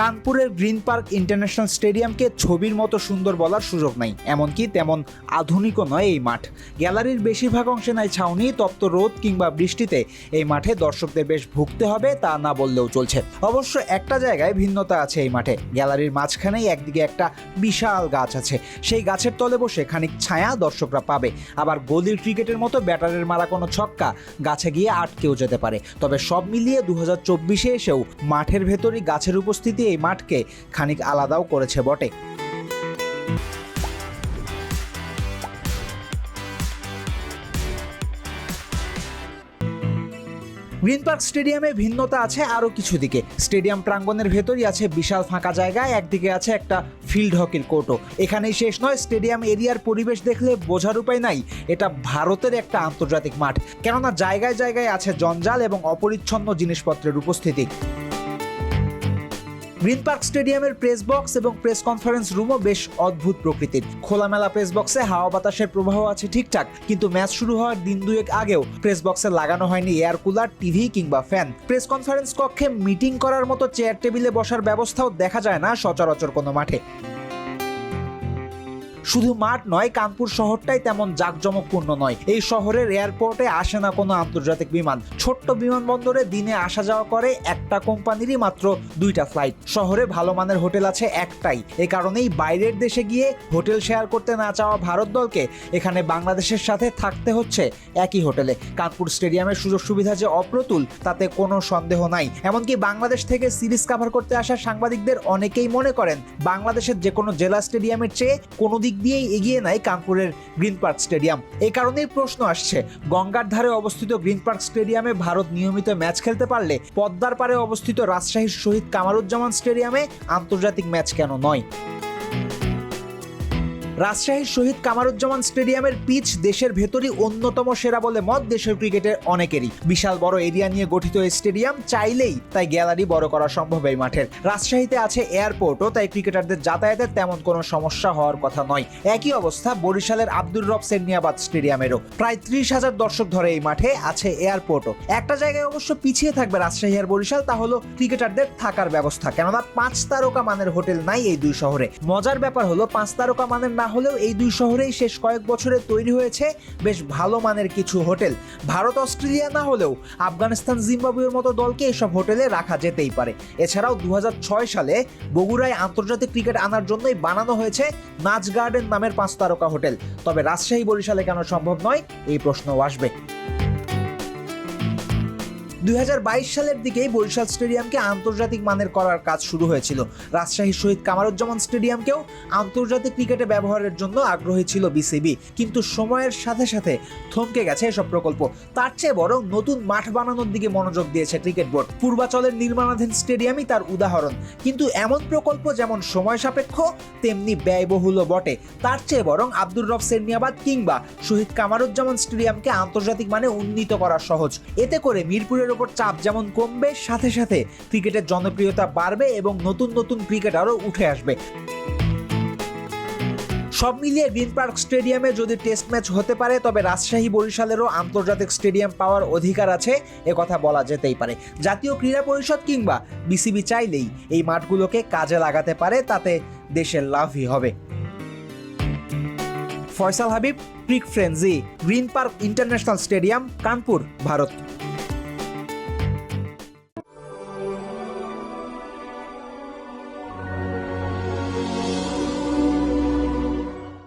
কানপুরের green park international স্টেডিয়ামকে ছবির মতো সুন্দর বলার সুযোগ নাই। এমনকি তেমন আধুনিকও নয় এই মাঠ। গ্যালারির বেশিরভাগ অংশে নাই ছাউনি, তপ্ত রোদ কিংবা বৃষ্টিতে এই মাঠে দর্শকদের বেশ ভুগতে হবে তা না বললেও চলছে। অবশ্য একটা জায়গায় ভিন্নতা আছে এই মাঠে। গ্যালারির মাঝখানেই একদিকে একটা বিশাল গাছ আছে। সেই গাছের তলে বসে খানিক ছায়া দর্শকরা পাবে। আবার গলির ক্রিকেটের মতো ব্যাটারের মারা কোনো ছক্কা গাছে গিয়ে আটকেও যেতে পারে। তবে সব মিলিয়ে দু হাজার চব্বিশে এসেও মাঠের ভেতরই গাছের উপস্থিতি এই মাঠকে খানিক আলাদাও করেছে বটে। গ্রিন পার্ক স্টেডিয়ামে ভিন্নতা আছে আরও কিছু দিকে। স্টেডিয়াম প্রাঙ্গণের ভেতরই আছে বিশাল ফাঁকা জায়গায়, একদিকে আছে একটা ফিল্ড হকির কোর্টও। এখানেই শেষ নয়, স্টেডিয়াম এরিয়ার পরিবেশ দেখলে বোঝার উপায় নাই, এটা ভারতের একটা আন্তর্জাতিক মাঠ। কেননা জায়গায় জায়গায় আছে জঞ্জাল এবং অপরিচ্ছন্ন জিনিসপত্রের উপস্থিতি। গ্রিন পার্ক স্টেডিয়ামের প্রেস বক্স এবং প্রেস কনফারেন্স রুমও বেশ অদ্ভুত প্রকৃতির। খোলামেলা প্রেস বক্সে হাওয়া বাতাসের প্রবাহ আছে ঠিকঠাক, কিন্তু ম্যাচ শুরু হওয়ার দিন দুয়েক আগেও প্রেস বক্সে লাগানো হয়নি এয়ার কুলার টিভি কিংবা ফ্যান প্রেস কনফারেন্স কক্ষে মিটিং করার মতো চেয়ার টেবিলে বসার ব্যবস্থাও দেখা যায় না সচরাচর কোনো মাঠে। শুধু মাঠ নয়, কানপুর শহরটাই তেমন জাঁকজমকপূর্ণ নয়। এই শহরের এয়ারপোর্টে আসে না কোনো আন্তর্জাতিক বিমান। ছোট্ট বিমানবন্দরে দিনে আসা যাওয়া করে একটা কোম্পানিরই মাত্র দুইটা ফ্লাইট। শহরে ভালো মানের হোটেল আছে একটাই। এ কারণেই বাইরের দেশে গিয়ে হোটেল শেয়ার করতে না চাওয়া ভারত দলকে এখানে বাংলাদেশের সাথে থাকতে হচ্ছে একই হোটেলে। কানপুর স্টেডিয়ামের সুযোগ সুবিধা যে অপ্রতুল, তাতে কোনো সন্দেহ নাই। এমনকি বাংলাদেশ থেকে সিরিজ কাভার করতে আসা সাংবাদিকদের অনেকেই মনে করেন, বাংলাদেশের যে কোনো জেলা স্টেডিয়ামের চেয়ে কোনো দিক দিয়েই এগিয়ে নেয় কানপুরের গ্রিন পার্ক স্টেডিয়াম। এই কারণেই প্রশ্ন আসছে, গঙ্গার ধারে অবস্থিত গ্রিন পার্ক স্টেডিয়ামে ভারত নিয়মিত ম্যাচ খেলতে পারলে পদ্মার পারে অবস্থিত রাজশাহীর শহীদ কামারুজ্জামান স্টেডিয়ামে আন্তর্জাতিক ম্যাচ কেন নয়? রাজশাহীর শহীদ কামারুজ্জামান স্টেডিয়ামের পিচ দেশের ভেতরই অন্যতম সেরা বলে মত দেশের ক্রিকেটের অনেকেরই। বিশাল বড় এরিয়া নিয়ে গঠিত স্টেডিয়াম চাইলেই তাই গ্যালারি বড় করা সম্ভব এই মাঠের। রাজশাহীতে আছে এয়ারপোর্টও, তাই ক্রিকেটারদের যাতায়াতের তেমন কোনো সমস্যা হওয়ার কথা নয়। একই অবস্থা বরিশালের আব্দুর রব সেরনিয়াবাদ স্টেডিয়ামেরও। প্রায় ত্রিশ হাজার দর্শক ধরে এই মাঠে আছে এয়ারপোর্টও। একটা জায়গায় অবশ্য পিছিয়ে থাকবে রাজশাহী আর বরিশাল, তা হলো ক্রিকেটারদের থাকার ব্যবস্থা। কেননা পাঁচ তারকা মানের হোটেল নাই এই দুই শহরে। মজার ব্যাপার হলো, পাঁচ তারকা মানের না হলেও এই দুই শহরেই শেষ কয়েক বছরে তৈরি হয়েছে বেশ ভালো মানের কিছু হোটেল। ভারত, অস্ট্রেলিয়া না হলেও আফগানিস্তান, জিম্বাবুয়ের মতো দলকে এসব হোটেলে রাখা যেতেই পারে। এছাড়াও দু হাজার ছয় সালে বগুড়ায় আন্তর্জাতিক ক্রিকেট আনার জন্যই বানানো হয়েছে নাচ গার্ডেন নামের পাঁচ তারকা হোটেল। তবে রাজশাহী বরিশালে কেন সম্ভব নয়, এই প্রশ্নও আসবে। দুই হাজার বাইশ সালের দিকেই বরিশাল স্টেডিয়ামকে আন্তর্জাতিক মানের করার কাজ শুরু হয়েছিল। রাজশাহী শহীদ কামারুজ্জামান স্টেডিয়ামকেও আন্তর্জাতিক ক্রিকেটে ব্যবহারের জন্য আগ্রহী ছিল বিসিবি। কিন্তু সময়ের সাথে সাথে থমকে গেছে এসব প্রকল্প। তার চেয়ে বরং নতুন মাঠ বানানোর দিকে মনোযোগ দিয়েছে ক্রিকেট বোর্ড। পূর্বাচলের নির্মাণাধীন স্টেডিয়ামই তার উদাহরণ। কিন্তু এমন প্রকল্প যেমন সময় সাপেক্ষ, তেমনি ব্যয়বহুলও বটে। তার চেয়ে বরং আব্দুর রব সেরনিয়াবাদ কিংবা শহীদ কামারুজ্জামান স্টেডিয়ামকে আন্তর্জাতিক মানে উন্নীত করা সহজ। এতে করে মিরপুরের ওপর চাপ যেমন কমবে, সাথে সাথে ক্রিকেটের জনপ্রিয়তা বাড়বে এবং নতুন নতুন ক্রিকেটারও উঠে আসবে। সব মিলিয়ে গ্রিন পার্ক স্টেডিয়ামে যদি টেস্ট ম্যাচ হতে পারে, তবে রাজশাহী বরিশালেরও আন্তর্জাতিক স্টেডিয়াম পাওয়ার অধিকার আছে, এ কথা বলা যেতেই পারে। জাতীয় ক্রীড়া পরিষদ কিংবা বিসিবি চাইলেই এই মাঠগুলোকে কাজে লাগাতে পারে, তাতে দেশের লাভই হবে। Faisal Habib, cric frenzy green park international stadium, Kanpur, Bharat.